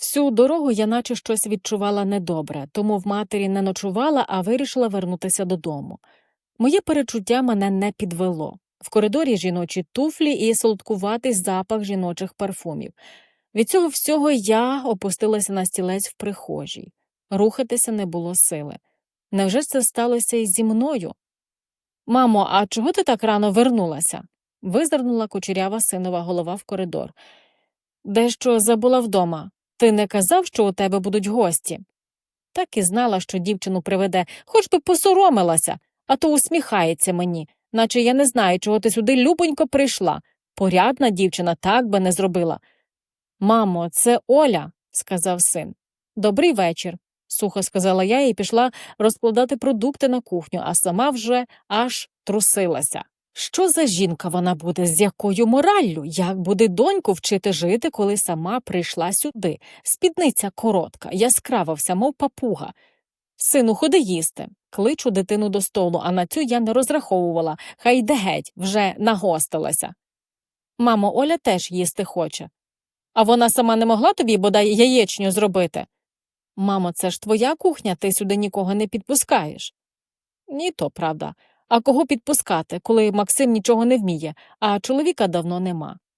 Всю дорогу я наче щось відчувала недобре, тому в матері не ночувала, а вирішила вернутися додому. Моє перечуття мене не підвело. В коридорі жіночі туфлі і солодкуватий запах жіночих парфумів. Від цього всього я опустилася на стілець в прихожій. Рухатися не було сили. Невже це сталося і зі мною? Мамо, а чого ти так рано вернулася? визирнула кучерява синова голова в коридор. Дещо забула вдома. Ти не казав, що у тебе будуть гості? Так і знала, що дівчину приведе, хоч би посоромилася, а то усміхається мені, наче я не знаю, чого ти сюди любонько прийшла. Порядна дівчина так би не зробила. Мамо, це Оля, сказав син. Добрий вечір, сухо сказала я і пішла розкладати продукти на кухню, а сама вже аж трусилася. Що за жінка вона буде, з якою мораллю? Як буде доньку вчити жити, коли сама прийшла сюди? Спідниця коротка, яскрава вся, мов папуга. Сину, ходи їсти. Кличу дитину до столу, а на цю я не розраховувала. Хай йде геть, вже нагостилася. Мамо, Оля теж їсти хоче. А вона сама не могла тобі бодай яєчню зробити. Мамо, це ж твоя кухня, ти сюди нікого не підпускаєш. Ні, то правда. А кого підпускати, коли Максим нічого не вміє, а чоловіка давно нема.